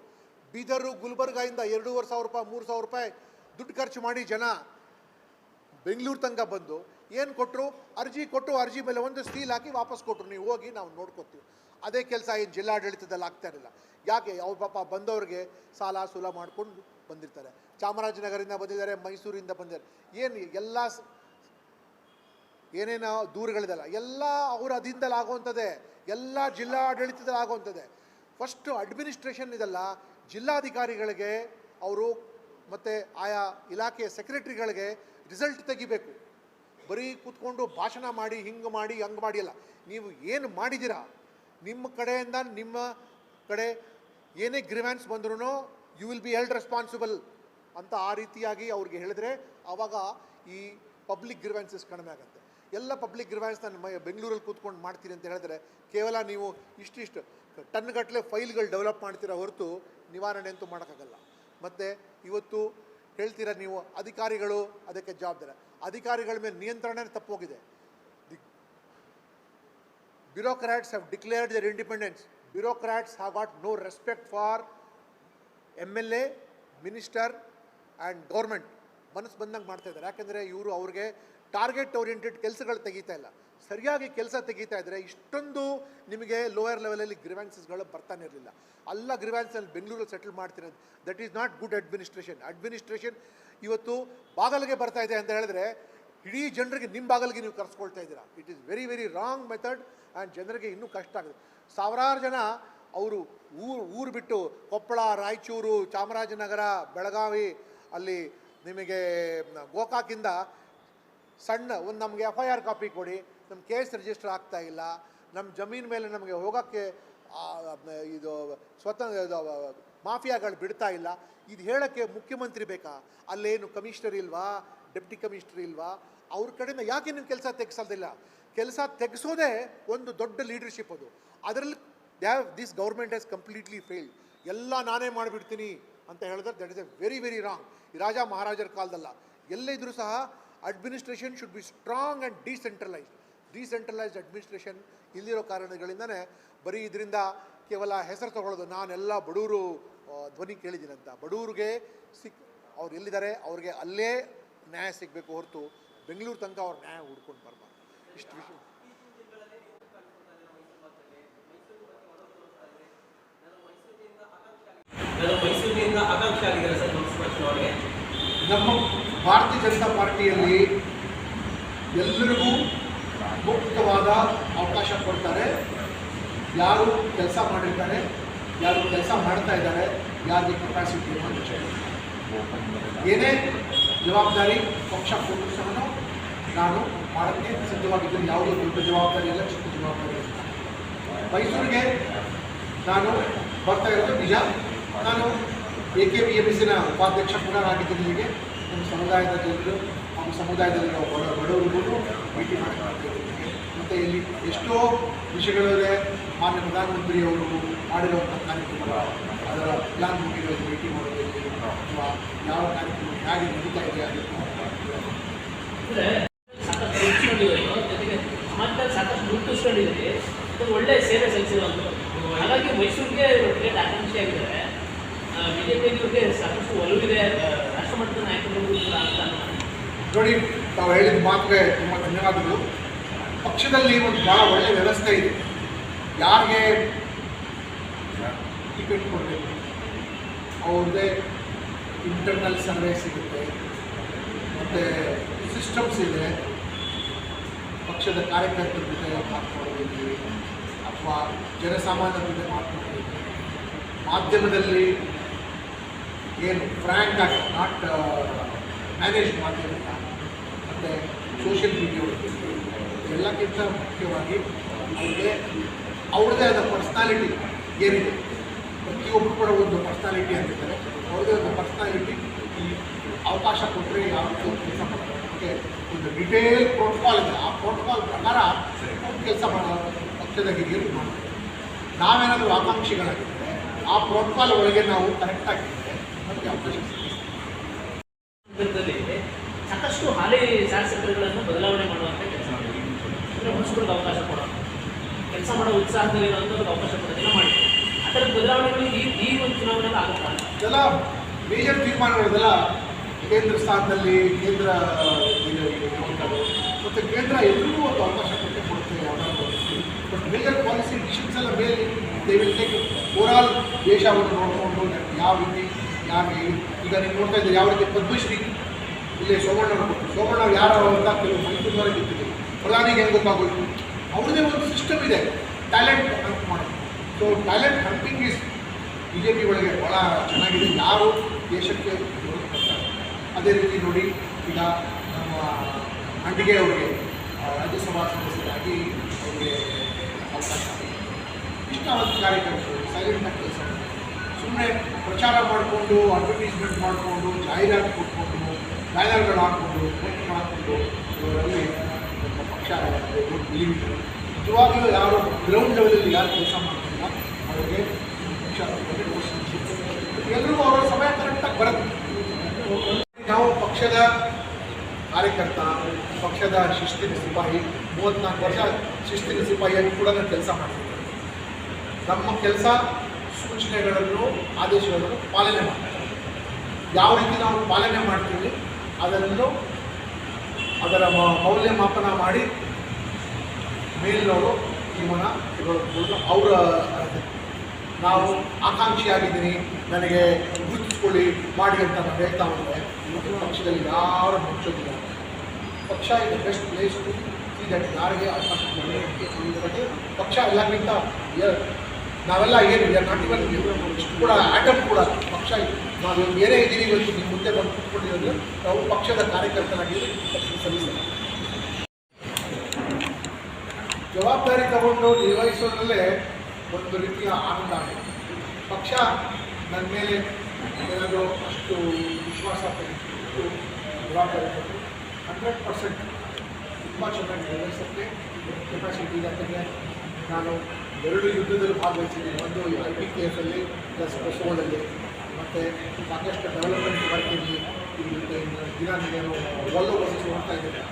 ಬೀದರು ಗುಲ್ಬರ್ಗಾಯಿಂದ ಎರಡೂವರೆ ಸಾವಿರ ರೂಪಾಯಿ, ಮೂರು ಸಾವಿರ ರೂಪಾಯಿ ದುಡ್ಡು ಖರ್ಚು ಮಾಡಿ ಜನ ಬೆಂಗಳೂರು ತನಕ ಬಂದು ಏನು ಕೊಟ್ಟರು ಅರ್ಜಿ ಕೊಟ್ಟು ಅರ್ಜಿ ಮೇಲೆ ಒಂದು ಸ್ಟೀಲ್ ಹಾಕಿ ವಾಪಸ್ ಕೊಟ್ಟರು ನೀವು ಹೋಗಿ ನಾವು ನೋಡ್ಕೊತೀವಿ. ಅದೇ ಕೆಲಸ ಏನು ಜಿಲ್ಲಾಡಳಿತದಲ್ಲಿ ಆಗ್ತಾ ಇರಲಿಲ್ಲ ಯಾಕೆ? ಅವ್ರ ಪಾಪ ಬಂದವ್ರಿಗೆ ಸಾಲ ಸೂಲ ಮಾಡ್ಕೊಂಡು ಬಂದಿರ್ತಾರೆ. ಚಾಮರಾಜನಗರದಿಂದ ಬಂದಿದ್ದಾರೆ, ಮೈಸೂರಿಂದ ಬಂದಿದ್ದಾರೆ. ಏನು ಎಲ್ಲ ಏನೇನು ದೂರುಗಳಿದಲ್ಲ, ಎಲ್ಲ ಅವರ ಅಧೀನದಲ್ಲಿ ಆಗುವಂಥದ್ದೇ. ಎಲ್ಲ ಜಿಲ್ಲಾಡಳಿತದಲ್ಲಿ ಆಗುವಂಥದ್ದೇ ಫಸ್ಟು ಅಡ್ಮಿನಿಸ್ಟ್ರೇಷನ್ ಇದಲ್ಲ ಜಿಲ್ಲಾಧಿಕಾರಿಗಳಿಗೆ ಅವರು ಮತ್ತು ಆಯಾ ಇಲಾಖೆಯ ಸೆಕ್ರೆಟರಿಗಳಿಗೆ ರಿಸಲ್ಟ್ ತೆಗಿಬೇಕು. ಬರೀ ಕೂತ್ಕೊಂಡು ಭಾಷಣ ಮಾಡಿ, ಹಿಂಗೆ ಮಾಡಿ, ಹಂಗೆ ಮಾಡಿ ಅಲ್ಲ. ನೀವು ಏನು ಮಾಡಿದ್ದೀರಾ? ನಿಮ್ಮ ಕಡೆಯಿಂದ ನಿಮ್ಮ ಕಡೆ ಏನೇ ಗ್ರಿವ್ಯಾನ್ಸ್ ಬಂದ್ರೂ you will be held responsible ಅಂತ ಆ ರೀತಿಯಾಗಿ ಅವ್ರಿಗೆ ಹೇಳಿದ್ರೆ ಆವಾಗ ಈ ಪಬ್ಲಿಕ್ ಗ್ರಿವ್ಯಾನ್ಸಸ್ ಕಡಿಮೆ ಆಗುತ್ತೆ. ಎಲ್ಲ ಪಬ್ಲಿಕ್ ಗ್ರಿವ್ಯಾನ್ಸ್ ನಾನು ಬೆಂಗಳೂರಲ್ಲಿ ಕೂತ್ಕೊಂಡು ಮಾಡ್ತೀನಿ ಅಂತ ಹೇಳಿದ್ರೆ ಕೇವಲ ನೀವು ಇಷ್ಟಿಷ್ಟು ಟನ್ಗಟ್ಟಲೆ ಫೈಲ್ಗಳು ಡೆವಲಪ್ ಮಾಡ್ತೀರಾ ಹೊರತು ನಿವಾರಣೆ ಅಂತೂ ಮಾಡೋಕ್ಕಾಗಲ್ಲ. ಮತ್ತು ಇವತ್ತು ಹೇಳ್ತೀರಾ ನೀವು, ಅಧಿಕಾರಿಗಳು ಅದಕ್ಕೆ ಜವಾಬ್ದಾರಿ. ಅಧಿಕಾರಿಗಳ ಮೇಲೆ ನಿಯಂತ್ರಣನೇ ತಪ್ಪೋಗಿದೆ. The declared their independence bureaucrats have got no respect for M L A minister and government ಮನಸ್ಸು ಬಂದಂಗೆ ಮಾಡ್ತಾ ಇದ್ದಾರೆ. ಯಾಕಂದರೆ ಇವರು ಅವ್ರಿಗೆ ಟಾರ್ಗೆಟ್ ಓರಿಯೆಂಟೆಡ್ ಕೆಲಸಗಳು ತೆಗೀತಾ ಇಲ್ಲ. ಸರಿಯಾಗಿ ಕೆಲಸ ತೆಗೀತಾ ಇದ್ದರೆ ಇಷ್ಟೊಂದು ನಿಮಗೆ ಲೋಯರ್ ಲೆವೆಲಲ್ಲಿ ಗ್ರಿವ್ಯಾನ್ಸಸ್ಗಳು ಬರ್ತಾನೆ ಇರಲಿಲ್ಲ. ಎಲ್ಲ ಗ್ರಿವ್ಯಾನ್ಸಲ್ಲಿ ಬೆಂಗಳೂರಲ್ಲಿ ಸೆಟಲ್ ಮಾಡ್ತಿರೋದು. That is not good administration administration ಇವತ್ತು ಬಾಗಲಿಗೆ ಬರ್ತಾ ಇದೆ ಅಂತ ಹೇಳಿದ್ರೆ ಇಡೀ ಜನರಿಗೆ ನಿಮ್ಮ ಬಾಗಲಿಗೆ ನೀವು ಕರೆಸ್ಕೊಳ್ತಾ ಇದ್ದೀರಾ. It is very very wrong method and ಜನರಿಗೆ ಇನ್ನೂ ಕಷ್ಟ ಆಗುತ್ತೆ. ಸಾವಿರಾರು ಜನ ಅವರು ಊರು ಊರು ಬಿಟ್ಟು ಕೊಪ್ಪಳ, ರಾಯಚೂರು, ಚಾಮರಾಜನಗರ, ಬೆಳಗಾವಿ ಅಲ್ಲಿ ನಿಮಗೆ ಗೋಕಾಕಿಂದ ಸಣ್ಣ ಒಂದು ನಮಗೆ ಎಫ್ ಐ ಆರ್ ಕಾಪಿ ಕೊಡಿ. ನಮ್ಮ ಕೇಸ್ ರಿಜಿಸ್ಟರ್ ಆಗ್ತಾ ಇಲ್ಲ, ನಮ್ಮ ಜಮೀನ್ ಮೇಲೆ ನಮಗೆ ಹೋಗೋಕ್ಕೆ ಇದು ಸ್ವತಂತ್ರ ಮಾಫಿಯಾಗಳು ಬಿಡ್ತಾ ಇಲ್ಲ. ಇದು ಹೇಳೋಕ್ಕೆ ಮುಖ್ಯಮಂತ್ರಿ ಬೇಕಾ? ಅಲ್ಲೇನು ಕಮಿಷನರ್ ಇಲ್ವಾ? ಡೆಪ್ಟಿ ಕಮಿಷನರ್ ಇಲ್ವಾ? ಅವ್ರ ಕಡೆಯಿಂದ ಯಾಕೆ ನೀವು ಕೆಲಸ ತೆಗೆಸೋದಿಲ್ಲ? ಕೆಲಸ ತೆಗೆಸೋದೇ ಒಂದು ದೊಡ್ಡ ಲೀಡರ್ಶಿಪ್ ಅದು. ಅದರಲ್ಲಿ they've this government has completely fail ಎಲ್ಲ ನಾನೇ ಮಾಡಿಬಿಡ್ತೀನಿ ಅಂತ ಹೇಳಿದ್ರೆ that is a very very wrong ರಾಜ ಮಹಾರಾಜರ ಕಾಲದಲ್ಲ. ಎಲ್ಲೇ ಇದ್ರೂ ಸಹ administration should be strong and decentralised decentralised administration ಇಲ್ಲಿರೋ ಕಾರಣಗಳಿಂದನೇ ಬರೀ ಇದರಿಂದ ಕೇವಲ ಹೆಸರು ತಗೊಳ್ಳೋದು ನಾನೆಲ್ಲ ಬಡವರು ಆ, ಧ್ವನಿ ಕೇಳಿದ್ದೀನಿ ಅಂತ ಬಡವ್ರಿಗೆ ಸಿಕ್ ಅವ್ರು ಎಲ್ಲಿದ್ದಾರೆ ಅವ್ರಿಗೆ ಅಲ್ಲೇ ನ್ಯಾಯ ಸಿಗಬೇಕು ಹೊರತು ಬೆಂಗಳೂರು ತನಕ ಅವ್ರು ನ್ಯಾಯ ಹುಡ್ಕೊಂಡು ಬರಬಾರ್ದು. ಇಷ್ಟು ವಿಷಯ. ನಮ್ಮ ಭಾರತೀಯ ಜನತಾ ಪಾರ್ಟಿಯಲ್ಲಿ ಎಲ್ಲರಿಗೂ ಮುಕ್ತವಾದ ಅವಕಾಶ ಕೊಡ್ತಾರೆ. ಯಾರು ಕೆಲಸ ಮಾಡಿರ್ತಾರೆ, ಯಾರು ಕೆಲಸ ಮಾಡ್ತಾ ಇದ್ದಾರೆ, ಯಾರಿಗೆ ಕೆಪಾಸಿಟಿ ಏನೇ ಜವಾಬ್ದಾರಿ ಪಕ್ಷ ಕೊಟ್ಟರು ನಾನು ಮಾಡೋಕ್ಕೆ ಸಿದ್ಧವಾಗಿದ್ದೀನಿ. ಯಾವುದೋ ದೊಡ್ಡ ಜವಾಬ್ದಾರಿ ಇಲ್ಲ ಚಿಕ್ಕ ಜವಾಬ್ದಾರಿ ಮೈಸೂರಿಗೆ ನಾನು ಬರ್ತಾ ಇರೋದು ನಿಜ. ನಾನು ಎ ಕೆ ಬಿ ಎಂ ಸಿನ ಉಪಾಧ್ಯಕ್ಷ ಕೂಡ ಆಗಿದ್ದೀನಿ ಹೀಗೆ. ನಮ್ಮ ಸಮುದಾಯದ ಜನರು, ನಮ್ಮ ಈ ಸಮುದಾಯದಲ್ಲಿರೋ ಬಡ ಮಾಡ್ತಿದ್ದೀವಿ ಮತ್ತು ಇಲ್ಲಿ ಎಷ್ಟೋ ವಿಷಯಗಳಿದೆ ಮಾನ್ಯ ಪ್ರಧಾನಮಂತ್ರಿಯವರು ಮಾಡಿರುವಂಥ ಕಾರ್ಯಕ್ರಮಗಳು ಅದರ ಪ್ಲಾನ್ ಮುಖ್ಯಗಳಲ್ಲಿ ಭೇಟಿ ಮಾಡೋದಿರಲಿ ಅಥವಾ ಯಾವ ಕಾರ್ಯಕ್ರಮ ಹೇಗೆ ನಡೀತಾ ಇದೆ ಅದನ್ನು ಅಂದ್ರೆ ಸಾಕಷ್ಟು ರೂಪಿಸ್ಕೊಂಡಿದ್ದಾರೆ ಜೊತೆಗೆ ಸಮಾಜದಲ್ಲಿ ಸಾಕಷ್ಟು ಗುರುತಿಸ್ಕೊಂಡಿದ್ದೀರಿ ಅದು ಒಳ್ಳೆ ಸೇವೆ ಸಲ್ಲಿಸಿರೋದು ಹಾಗಾಗಿ ಮೈಸೂರಿಗೆ ಟಿಕೆಟ್ ಆಕಾಂಕ್ಷಿ ಆಗಿದ್ದಾರೆ. ಬಿಜೆಪಿಯವ್ರಿಗೆ ಪಿಯವರಿಗೆ ಸಾಕಷ್ಟು ಒಲವಿದೆ. ರಾಷ್ಟ್ರಮಟ್ಟದ ನಾಯಕರು ಕೂಡ ಅಂತ ನೋಡಿ ತಾವು ಹೇಳಿದ ಮಾತ್ರ ತುಂಬ ಧನ್ಯವಾದಗಳು ಪಕ್ಷದಲ್ಲಿ ಒಂದು ಭಾಳ ಒಳ್ಳೆಯ ವ್ಯವಸ್ಥೆ ಇದೆ. ಯಾರಿಗೆ ಟಿಕೆಟ್ ಕೊಡಬೇಕು? ಅವ್ರದ್ದೇ ಇಂಟರ್ನಲ್ ಸರ್ವೆ ಸಿಗುತ್ತೆ. ಮತ್ತು ಸಿಸ್ಟಮ್ಸ್ ಇದೆ. ಪಕ್ಷದ ಕಾರ್ಯಕರ್ತರ ಜೊತೆ ಮಾತನಾಡೋದಿರಲಿ ಅಥವಾ ಜನಸಾಮಾನ್ಯರ ಜೊತೆ ಮಾಧ್ಯಮದಲ್ಲಿ ಏನು ಫ್ರ್ಯಾಂಕ್ ಆಗಿ ನಾಟ್ ಮ್ಯಾನೇಜ್ ಮಾಧ್ಯಮ. ಮತ್ತು ಸೋಷಿಯಲ್ ಮೀಡಿಯಾ ಎಲ್ಲಕ್ಕಿಂತ ಮುಖ್ಯವಾಗಿ ಅವ್ರಿಗೆ ಅವ್ರದ್ದೇ ಆದ ಪರ್ಸ್ನಾಲಿಟಿ ಏನಿದೆ? ಪ್ರತಿಯೊಬ್ಬರು ಕೂಡ ಒಂದು ಪರ್ಸ್ನಾಲಿಟಿ ಅಂತಿದ್ದಾರೆ. ಅವ್ರದ್ದೇ ಒಂದು ಪರ್ಸ್ನಾಲಿಟಿ ಈ ಅವಕಾಶ ಕೊಟ್ಟರೆ ಯಾವ ಕೆಲಸ ಮಾಡ್ತಾರೆ? ಒಂದು ಡಿಟೇಲ್ ಪ್ರೋಟೋಕಾಲ್ ಇದೆ. ಆ ಪ್ರೋಟೋಕಾಲ್ ಪ್ರಕಾರ ಕೆಲಸ ಮಾಡೋ ಪಕ್ಷದ ಹಿರಿಯರು ಮಾಡ್ತಾರೆ ನಾವೇನಾದರೂ ಆಕಾಂಕ್ಷಿಗಳಾಗಿದ್ದರೆ ಆ ಪ್ರೋಟೋಕಾಲ್ ಒಳಗೆ ನಾವು ಕರೆಕ್ಟಾಗಿದ್ದರೆ ನಮಗೆ ಅವಕಾಶ ಸಿಗುತ್ತೆ ಸಂದರ್ಭದಲ್ಲಿ ಸಾಕಷ್ಟು ಹಾಲಿ ಶಾಸಕರುಗಳನ್ನು ಬದಲಾವಣೆ ಮಾಡುವಂಥ ಕೆಲಸ ಮಾಡಿದೆ ಅಂದರೆ ಹೊಸಬ್ರಿಗೆ ಅವಕಾಶ ಕೊಡೋದು ಕೆಲಸ ಮಾಡೋ ಉತ್ಸಾಹದಲ್ಲಿ ಇರುವಂಥವ್ರಿಗೆ ಅವಕಾಶ ಕೊಡೋದನ್ನ ಮಾಡಿ ಅದರ ಬದಲಾವಣೆಗಳು ಈ ಈ ಒಂದು ಚುನಾವಣೆಯಲ್ಲಿ ಆಗುತ್ತಾ? ಮೇಜರ್ ತೀರ್ಮಾನಗಳಿದೆಲ್ಲ ಕೇಂದ್ರ ಸ್ಥಾನದಲ್ಲಿ ಕೇಂದ್ರ ಮತ್ತು ಕೇಂದ್ರ ಎಲ್ರಿಗೂ ಒಂದು ಅವಕಾಶ ಕೊಟ್ಟು ಕೊಡುತ್ತೆ ಬಟ್ ಮೇಜರ್ ಪಾಲಿಸಿ ಡಿಸಿಷನ್ಸ್ ಎಲ್ಲ ಮೇಲೆ ದೇ ವಿಲ್ ಟೇಕ್ ಓವರಾಲ್ ದೇಶವನ್ನು ನೋಡಿಕೊಂಡು ಯಾವ ರೀತಿ ಯಾರು ಈಗ ನೀವು ನೋಡ್ತಾ ಇದ್ದೀರಿ, ಯಾವ ರೀತಿ ಪದ್ಮಶ್ರೀ ಇಲ್ಲಿ ಸೋಮಣ್ಣವ್ರು ಕೊಟ್ಟು ಸೋಮಣ್ಣ ಯಾರು ಅಂತ ಕೆಲವು ಮೈಸೂರಿನವರೇ ಗೊತ್ತಿದೆ. ಪ್ರಧಾನಿಗೆ ಹೆಂಗೆ ಅವ್ರದ್ದೇ ಒಂದು ಸಿಸ್ಟಮ್ ಇದೆ. ಟ್ಯಾಲೆಂಟ್ ಹಂಪ್ ಮಾಡೋದು. So talent humping is B J P ಒಳಗೆ ಭಾಳ ಚೆನ್ನಾಗಿದೆ. ಯಾರು ದೇಶಕ್ಕೆ ಕೊಡ್ತಾರೆ? ಅದೇ ರೀತಿ ನೋಡಿ, ಈಗ ನಮ್ಮ ಅಂಡಿಗೆ ಅವರಿಗೆ ರಾಜ್ಯಸಭಾ ಸದಸ್ಯರಾಗಿ ಅವರಿಗೆ ಅವಕಾಶ ಇಷ್ಟವಾದ ಕಾರ್ಯಕರ್ತರು ಸೈಲೆಂಟಾಗಿ ಕೆಲಸ ಸುಮ್ಮನೆ ಪ್ರಚಾರ ಮಾಡಿಕೊಂಡು ಅಡ್ವರ್ಟೈಸ್ಮೆಂಟ್ ಮಾಡಿಕೊಂಡು, ಜಾಹೀರಾತು ಕೊಟ್ಕೊಂಡು, ಬ್ಯಾನರ್ಗಳು ಹಾಕ್ಕೊಂಡು ಪೋಸ್ಟರ್ ಹಾಕ್ಕೊಂಡು ಇವರಲ್ಲಿ ಪಕ್ಷ ಬಿಲೀವ್ ನಿಜವಾಗ್ಲೂ ಯಾರು ಗ್ರೌಂಡ್ ಲೆವೆಲಲ್ಲಿ ಯಾರು ಕೆಲಸ ಮಾಡ್ತಿಲ್ಲ. ಅವರಿಗೆ ಎಲ್ಲರೂ ಅವರ ಸಮಯ ಕರೆಕ್ಟಾಗಿ ಬರುತ್ತೆ. ನಾವು ಪಕ್ಷದ ಕಾರ್ಯಕರ್ತ, ಪಕ್ಷದ ಶಿಸ್ತಿನ ಸಿಪಾಯಿ ಮೂವತ್ತ್ನಾಲ್ಕು ವರ್ಷ ಶಿಸ್ತಿನ ಸಿಪಾಯಿಯಾಗಿ ಕೂಡ ನಾನು ಕೆಲಸ ಮಾಡ್ತೀನಿ ನಮ್ಮ ಕೆಲಸ ಸೂಚನೆಗಳನ್ನು, ಆದೇಶಗಳನ್ನು ಪಾಲನೆ ಮಾಡ್ತೀವಿ ಯಾವ ರೀತಿ ನಾವು ಪಾಲನೆ ಮಾಡ್ತೀವಿ, ಅದನ್ನು ಅದರ ಮೌಲ್ಯಮಾಪನ ಮಾಡಿ ಮೇಲಿನವರು ಜೀವನ ತೆಗೆದುಕೊಂಡು ಅವರ. ನಾವು ಆಕಾಂಕ್ಷಿಯಾಗಿದ್ದೀನಿ, ನನಗೆ ಗುರುತಿಸ್ಕೊಳ್ಳಿ, ಮಾಡಿ ಅಂತ ನಾನು ಹೇಳ್ತಾ ಹೋದರೆ ಇವತ್ತು ಪಕ್ಷದಲ್ಲಿ ಯಾರು ಮುಚ್ಚೋದಿಲ್ಲ. ಪಕ್ಷ ಇದು best place to see that ಯಾರಿಗೆ ಅವಕಾಶ ಪಕ್ಷ ಎಲ್ಲಕ್ಕಿಂತ ನಾವೆಲ್ಲ ಏನು ನಾಟ್ ಇವನ್ ಇಷ್ಟು ಕೂಡ ಆಟಮ್ ಕೂಡ ಪಕ್ಷ ನಾವು ಏನೇ ಇದ್ದೀವಿ ಇವತ್ತು ನಿಮ್ಮ ಮುಂದೆ ಬಂದು ಕೂತ್ಕೊಂಡಿರೋದು, ನಾವು ಪಕ್ಷದ ಕಾರ್ಯಕರ್ತರಾಗಿ ಪಕ್ಷ ಸಲ್ಲಿಸಲ್ಲ ಜವಾಬ್ದಾರಿ ತಗೊಂಡು ನಿರ್ವಹಿಸೋದ್ರಲ್ಲೇ ಒಂದು ರೀತಿಯ ಆನಂದ ಪಕ್ಷ ನನ್ನ ಮೇಲೆ ಏನಾದರೂ ಅಷ್ಟು ವಿಶ್ವಾಸ ತೆಗೆದುಕೊಂಡು ಜವಾಬ್ದಾರಿ ಕೊಟ್ಟು ಹಂಡ್ರೆಡ್ ಪರ್ಸೆಂಟ್ ತುಂಬ ಚೆನ್ನಾಗಿ ನಿರ್ವಹಿಸೋಕ್ಕೆ ಕೆಪಾಸಿಟಿ ಇದೆ ಯಾಕಂದರೆ ನಾನು ಎರಡು ಯುದ್ಧದಲ್ಲಿ ಭಾಗವಹಿಸಿದ್ದೀನಿ. ಒಂದು ಐ ಪಿ ಕೆ ಎಫಲ್ಲಿ ಪ್ಲಸ್ ಬಸವಳಲ್ಲಿ ಮತ್ತು ಸಾಕಷ್ಟು ಡೆವಲಪ್ಮೆಂಟ್ ವರ್ಕಲ್ಲಿ ದಿನ ನಾನು ಒಲ್ಲು ಬಸ್ ಹೋಗ್ತಾ ಇದ್ದೇನೆ.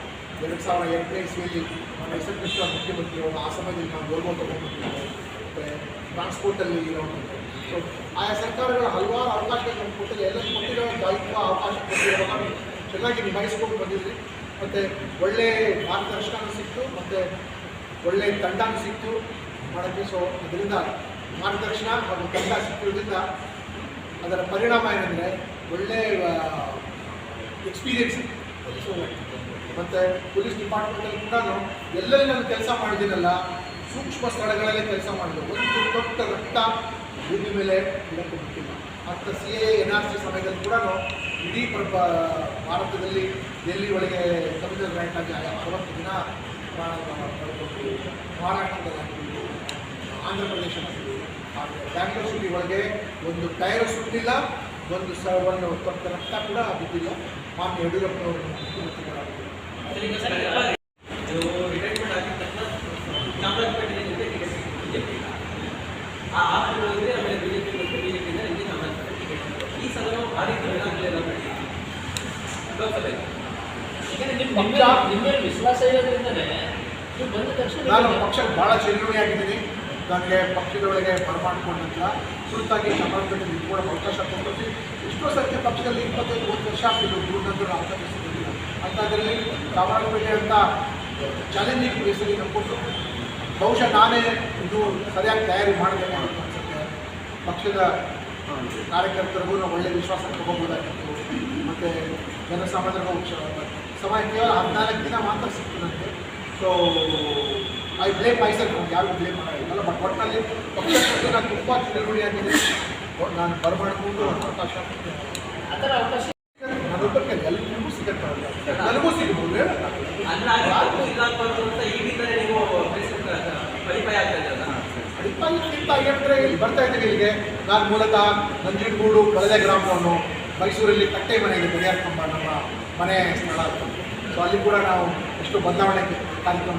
ಎರಡು ಸಾವಿರದ ಎಂಟನೇ ಇಸ್ವಿಯಲ್ಲಿ ಎಂ ಕೃಷ್ಣ ಮುಖ್ಯಮಂತ್ರಿಗಳು ಆ ಸಮಯದಲ್ಲಿ ನಾವು ಗೋಲ್ಗೋ ತಗೊಂಡಿದ್ದೆ ಮತ್ತು ಟ್ರಾನ್ಸ್ಪೋರ್ಟಲ್ಲಿ ಇರೋವಂಥದ್ದು ಸೊ ಆಯಾ ಸರ್ಕಾರಗಳ ಹಲವಾರು ಅವಕಾಶಗಳನ್ನು ಕೊಟ್ಟಿದೆ. ಎಲ್ಲ ಕೊಟ್ಟಿರೋ ದಾಯಿತ್ವ, ಅವಕಾಶ ಕೊಟ್ಟಿರುವಾಗ ಚೆನ್ನಾಗಿ ನಿಭಾಯಿಸ್ಕೊಂಡು ಬಂದಿದ್ವಿ ಮತ್ತು ಒಳ್ಳೆ ಮಾರ್ಗದರ್ಶನ ಸಿಕ್ತು. ಮತ್ತು ಒಳ್ಳೆ ತಂಡ ಸಿಕ್ತು. ಮಾಡೋಕ್ಕೆ ಸೊ, ಅದರಿಂದ ಮಾರ್ಗದರ್ಶನ ಹಾಗೂ ತಂಡ ಸಿಕ್ಕಿರೋದ್ರಿಂದ ಅದರ ಪರಿಣಾಮ ಏನಂದರೆ ಒಳ್ಳೆ ಎಕ್ಸ್ಪೀರಿಯನ್ಸ್ ಸೊ ಮತ್ತು ಪೊಲೀಸ್ ಡಿಪಾರ್ಟ್ಮೆಂಟಲ್ಲಿ ಕೂಡ ಎಲ್ಲೆಲ್ಲಿ ನಾನು ಕೆಲಸ ಮಾಡಿದ್ದೀನಲ್ಲ, ಸೂಕ್ಷ್ಮ ಸ್ಥಳಗಳಲ್ಲೇ ಕೆಲಸ ಮಾಡಿದೆ. ಒಂದು ದೊಡ್ಡ ರಕ್ತ ಭೂಮಿ ಮೇಲೆ ಇಡಕ್ಕೆ ಬಿಟ್ಟಿಲ್ಲ. C A N R C ಸಮಯದಲ್ಲಿ ಕೂಡ ಇಡೀ ಪ್ರ ಭಾರತದಲ್ಲಿ ಡೆಲ್ಲಿ ಒಳಗೆ ಕಮಿಷನರ್ ಗ್ರ್ಯಾಂಡ್ ಆಗಿ ಅರವತ್ತು ದಿನ ಪ್ರಾಣ ಪಡ್ಕೊಂಡು ಮಹಾರಾಷ್ಟ್ರದಲ್ಲಾಗಿರ್ಬೋದು ಆಂಧ್ರ ಪ್ರದೇಶದಲ್ಲಿ ಬ್ಯಾಂಗ್ಳೂರ್ ಸಿಟಿ ಒಳಗೆ ಒಂದು ಟೈರ್ ಸುಟ್ಟಿಲ್ಲ, ಒಂದು ಸ, ಒಂದು ರಕ್ತ ಕೂಡ ಬಿದ್ದಿಲ್ಲ. ಮಾನ್ಯ ಯಡಿಯೂರಪ್ಪನವರು ಮುಖ್ಯಮಂತ್ರಿಗಳಾಗಿದ್ದರು. ನಾನು ಪಕ್ಷಕ್ಕೆ ಭಾಳ ಚಿರಋಣಿಯಾಗಿದ್ದೀನಿ. ನನಗೆ ಪಕ್ಷದೊಳಗೆ ಬರಮಾಡ್ಕೊಂಡಂತ ಸುತ್ತಾಗಿ ಚಾಮರಾಜಪೇಟೆ ನಿಂತ್ಕೊಳ್ಳೋ ಅವಕಾಶ ಕೊಟ್ಟು ಎಷ್ಟೋ ಸರ್ತಿ ಪಕ್ಷದಲ್ಲಿ ಇಪ್ಪತ್ತೈದು ಒಂದು ವರ್ಷ ಆಗ್ತಿದ್ದು ದೂರದಂತೂ ಅವಕಾಶ ಅಂಥದ್ರಲ್ಲಿ ಚಾಮರಾಜಪೇಟೆ ಅಂತ ಚಾಲೆಂಜಿಂಗ್ ಪ್ಲೇಸಲ್ಲಿ ನಂಬಿಕೊಂಡು ಬಹುಶಃ ನಾನೇ ಇದು ಸರಿಯಾಗಿ ತಯಾರಿ ಮಾಡಬೇಕು ಅಂತ ಅನ್ಸುತ್ತೆ. ಪಕ್ಷದ ಕಾರ್ಯಕರ್ತರಿಗೂ ನಾವು ಒಳ್ಳೆ ವಿಶ್ವಾಸ ತಗೋಬೋದಾಗಿತ್ತು ಮತ್ತು ಜನಸಾಮಾನ್ಯರಿಗೂ ಸಮಯ ಕೇವಲ ಹದಿನಾಲ್ಕು ದಿನ ಮಾತ್ರ ಸಿಕ್ತು ನನಗೆ ಸೊ ಐ ಬ್ಲೇಮ್ ಮೈಸೆಲ್ಫ್ ನಾನು ಯಾರು ಬ್ಲೇಮ್ ಮಾಡೋದಿಲ್ಲ ಬಟ್ ಒಟ್ಟಿನಲ್ಲಿ ಪಕ್ಷಕ್ಕೆ ನಾನು ತುಂಬ ತಿಳುವಳಿಯಾಗಿದೆ ನಾನು ಬರಮಾಡಿಕೊಂಡು ಅವಕಾಶ ಅವಕಾಶ ಇಲ್ಲಿ ಬರ್ತಾ ಇದ್ದೀವಿ ಇಲ್ಲಿಗೆ. ನಾನು ಮೂಲತಃ ನಂಜನಗೂಡು ಕಳೆದ ಗ್ರಾಮವನ್ನು ಮೈಸೂರಲ್ಲಿ ಕಟ್ಟೆ ಮನೆಗೆ ಗಡಿಯಾರ ಕಂಬ ನಮ್ಮ ಮನೆ ಸ್ಥಳ ಸೊ ಅಲ್ಲಿ ಕೂಡ ನಾವು ಎಷ್ಟು ಬದಲಾವಣೆ ಕಾರ್ಯಕ್ರಮ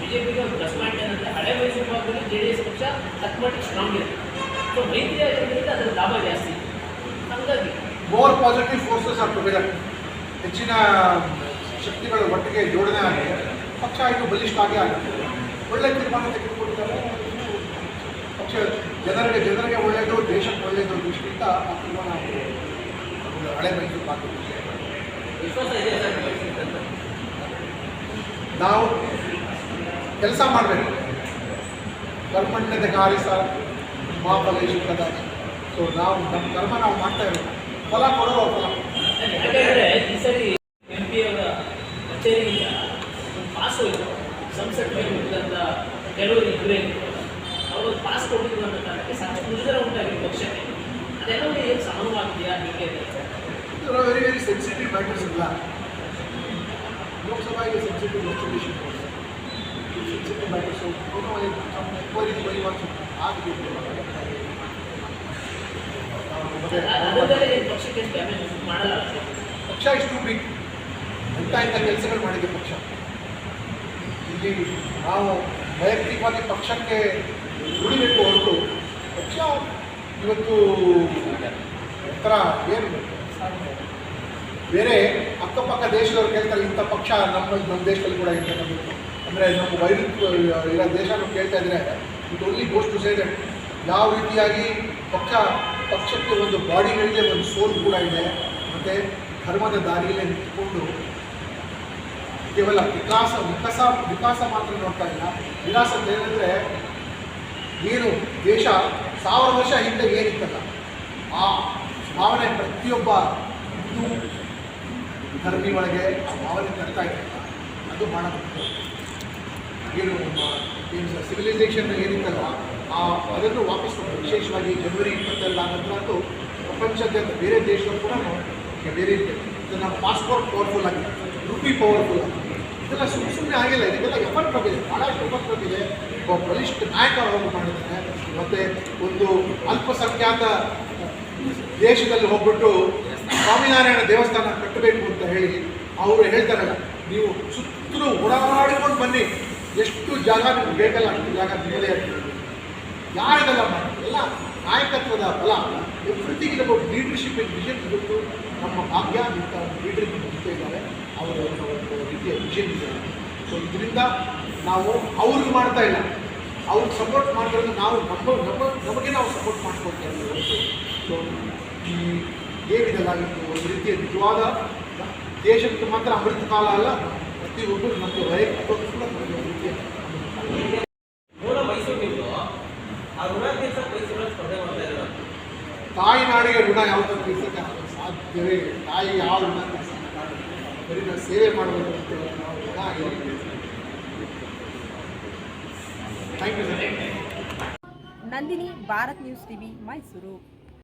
ಬಿಜೆಪಿಗೆ ಪ್ಲಸ್ ಪಾಯಿಂಟ್ ಏನಂದ್ರೆ ಹಳೆ ಮೈಸೂರು ಭಾಗದಲ್ಲಿ ಜೆ ಡಿ ಎಸ್ ಪಕ್ಷ ಮಟ್ಟಿಗೆ ಸ್ಟ್ರಾಂಗ್ ಇದೆ ಸೊ ಮೈತ್ರಿ ಆಗಿರೋದ್ರಿಂದ ಅದರ ಲಾಭ ಜಾಸ್ತಿ. ಹಾಗಾಗಿ more positive forces are together ಹೆಚ್ಚಿನ ಶಕ್ತಿಗಳು ಒಟ್ಟಿಗೆ ಜೋಡಣೆ ಆಗಿ, ಪಕ್ಷ ಇನ್ನೂ ಬಲಿಷ್ಠ ಆಗೇ ಆಗುತ್ತೆ. ಒಳ್ಳೆ ತೀರ್ಮಾನ ತೆಗೆದುಕೊಳ್ತಾರೆ ಪಕ್ಷ ಜನರಿಗೆ ಜನರಿಗೆ ಒಳ್ಳೆಯದು, ದೇಶಕ್ಕೆ ಒಳ್ಳೆಯದು ದೃಷ್ಟಿಯಿಂದ ಆ ತೀರ್ಮಾನ ಹಳೆ ಮೈಸೂರು ಇದೆ ನಾವು ಕೆಲಸ ಮಾಡಬೇಕು. ಕರ್ಮಣ್ಯದ ಕಾರ್ಯ ಸಹ ಮಹಾಬಲೇಶ್ವರದ ಸೊ ನಾವು ನಮ್ಮ ಕರ್ಮ ನಾವು ಮಾಡ್ತಾ ಇರೋದು. ಫಲ ಕೊಡೋ ಫಲ ಯಾಕಂದ್ರೆ ಈ ಸರಿ ಎಂ ಪಿ ಅವರ ಕಚೇರಿಯಿಂದ ಒಂದು ಪಾಸ್ ಹೋಯಿತು. ಸಂಸತ್ ಅಂತ ಕೆಲವರು ಇಬ್ಬರೇ ಅವರು ಪಾಸ್ ಕೊಟ್ಟಿದ್ರು ಅನ್ನೋ ಕಾರಣಕ್ಕೆ ಸಾಕಷ್ಟು ಮುಜುಗರ ಉಂಟಾಗಿದೆ ಪಕ್ಷಕ್ಕೆ. ಅದೆಲ್ಲ ಏನು ಸಮಾನವಾಗಿದೆಯಾ? ಹೀಗೆ? ವೆರಿ ವೆರಿ ಸೆನ್ಸಿಟಿವ್ ಮ್ಯಾಟರ್ಸ್ ಇಲ್ಲ ಲೋಕಸಭೆಗೆ sensitive legislation sensitive matters enquiry ಬರೆಯುವಂಥ ಆಗಿದೆ ಮತ್ತೆ ಅದರಲ್ಲೇ ಏನು ಪಕ್ಷಕ್ಕೆ ಡ್ಯಾಮೇಜ್ ಮಾಡಲ್ಲ ಪಕ್ಷ ಇಷ್ಟು ಬಿಗ್ ಇಂಥ ಇಂಥ ಕೆಲಸಗಳು ಮಾಡಿದೆ ಪಕ್ಷ. ಇಲ್ಲಿ ನಾವು ವೈಯಕ್ತಿಕವಾಗಿ ಪಕ್ಷಕ್ಕೆ ದುಡಿಬೇಕು ಹೊರತು ಪಕ್ಷ ಇವತ್ತು ಒಂಥರ ಏನು ಬೇರೆ ಅಕ್ಕಪಕ್ಕ ದೇಶದವ್ರು ಕೇಳ್ತಾರೆ ಇಂಥ ಪಕ್ಷ ನಮ್ಮ ನಮ್ಮ ದೇಶದಲ್ಲಿ ಕೂಡ ಇದೆ ನಮಗೆ ಅಂದರೆ ನಮ್ಮ ವೈರುತ್ವ ಇರೋ ದೇಶನೂ ಕೇಳ್ತಾ ಇದ್ರೆ ಇದು only goes to say that ಯಾವ ರೀತಿಯಾಗಿ ಪಕ್ಷ ಪಕ್ಷಕ್ಕೆ ಒಂದು ಬಾಡಿಗಳಿಗೆ ಒಂದು ಸೋಲ್ ಕೂಡ ಇದೆ. ಮತ್ತು ಧರ್ಮದ ದಾರಿಯಲ್ಲೇ ನಿಂತುಕೊಂಡು ಕೇವಲ ವಿಕಾಸ ವಿಕಾಸ ವಿಕಾಸ ಮಾತ್ರ ನೋಡ್ತಾ ಇಲ್ಲ. ವಿಕಾಸ ಅಂತ ಏನಂದರೆ ಏನು ದೇಶ ಸಾವಿರ ವರ್ಷ ಹಿಂದೆ ಏನಿತ್ತಲ್ಲ, ಆ ಭಾವನೆ ಪ್ರತಿಯೊಬ್ಬ ಹಿಂದೂ ಧರ್ಮಿ ಒಳಗೆ ಆ ಭಾವನೆ ತರ್ತಾ ಇದೆ. ಅದು ಮಾಡಬಹುದು ಏನು ಏನು ಸಿವಿಲೈಸೇಷನ್ ಏನಿತ್ತಲ್ಲ ಅದನ್ನು ವಾಪಸ್ ವಿಶೇಷವಾಗಿ ಜನವರಿ ಇಪ್ಪತ್ತೆರಡು ನಂತರ ಅಂತೂ ಪ್ರಪಂಚದಾದ್ಯಂತ ಬೇರೆ ದೇಶಗಳು ಕೂಡ ಬೇರೆ ಪಾಸ್ಪೋರ್ಟ್ ಪವರ್ಫುಲ್ ಆಗಿದೆ. ರುಪಿ ಪವರ್ಫುಲ್ ಆಗಿದೆ. ಇದೆಲ್ಲ ಸುಮ್ಮ ಸುಮ್ಮನೆ ಆಗಿಲ್ಲ. ಇದಕ್ಕೆಲ್ಲ ಎಫರ್ಟ್ ಬಂದಿದೆ ಭಾಳಷ್ಟು ಎಫರ್ಟ್ ಬಂದಿದೆ ಒಬ್ಬ ಬಲಿಷ್ಠ ನಾಯಕ ಅವರು ಮಾಡಿದ್ದಾರೆ. ಮತ್ತು ಒಂದು ಅಲ್ಪಸಂಖ್ಯಾತ ದೇಶದಲ್ಲಿ ಹೋಗ್ಬಿಟ್ಟು ಸ್ವಾಮಿನಾರಾಯಣ ದೇವಸ್ಥಾನ ಕಟ್ಟಬೇಕು ಅಂತ ಹೇಳಿ ಅವರು ಹೇಳ್ತಾರಲ್ಲ, ನೀವು ಸುತ್ತಲೂ ಓಡಾಡಿಕೊಂಡು ಬನ್ನಿ. ಎಷ್ಟು ಜಾಗ ನಿಮ್ಗೆ ಬೇಕಲ್ಲ, ಅಷ್ಟು ಜಾಗ ನಿಮ್ಮದೇ. ಯಾರಿಗೆಲ್ಲ ಎಲ್ಲ ನಾಯಕತ್ವದ ಬಲ. Everything is about leadership in vision ಇವತ್ತು ನಮ್ಮ ಭಾಗ್ಯ ಇಂಥ ಲೀಡರ್ ಜೊತೆ ಇದ್ದಾರೆ. ಅವರ ಒಂದು ರೀತಿಯ ವಿಷನ್ ಇದೆ. ಸೊ ಇದರಿಂದ ನಾವು ಅವ್ರಿಗೆ ಮಾಡ್ತಾ ಇಲ್ಲ. ಅವ್ರಿಗೆ ಸಪೋರ್ಟ್ ಮಾಡಿದ್ರೆ ನಾವು ನಮ್ಮ ನಮ್ಮ, ನಮಗೆ ನಾವು ಸಪೋರ್ಟ್ ಮಾಡ್ಕೊಳ್ತಾ ಇದ್ದೀವಿ ಸೊ ಈ ಏನಿದೆಲ್ಲ ಒಂದು ರೀತಿಯ ನಿಜವಾದ ದೇಶಕ್ಕೆ ಮಾತ್ರ ಅಮೃತ ಕಾಲ ಅಲ್ಲ, ಪ್ರತಿಯೊಬ್ಬರು ನಮಗೆ ವೈಯಕ್ತಿಕ ನಮಗೆ ಒಂದು ರೀತಿಯ ಅಮೃತ ಕಾಲ. ಮೂಲ ಮೈಸೂರು ನೀವು ಆ ಋಣ ತೀರ್ಸಕ್ಕೆ ಮೈಸೂರಲ್ಲಿ ಸ್ಪರ್ಧೆ ಮಾಡ್ತಾ ಇದ್ದಾರೆ ತಾಯಿ ನಾಡಿಗೆ ಋಣ ಯಾವುದು ತೀರ್ಸಕ್ಕೆ ಸಾಧ್ಯವೇ ತಾಯಿ ಯಾವ ಋಣ ಬರೀ ನಾವು ಸೇವೆ ಮಾಡಬೇಕು ಅಂತ ನಾವು ಋಣ thank you sir Nandini, Bharat news TV, Mysuru.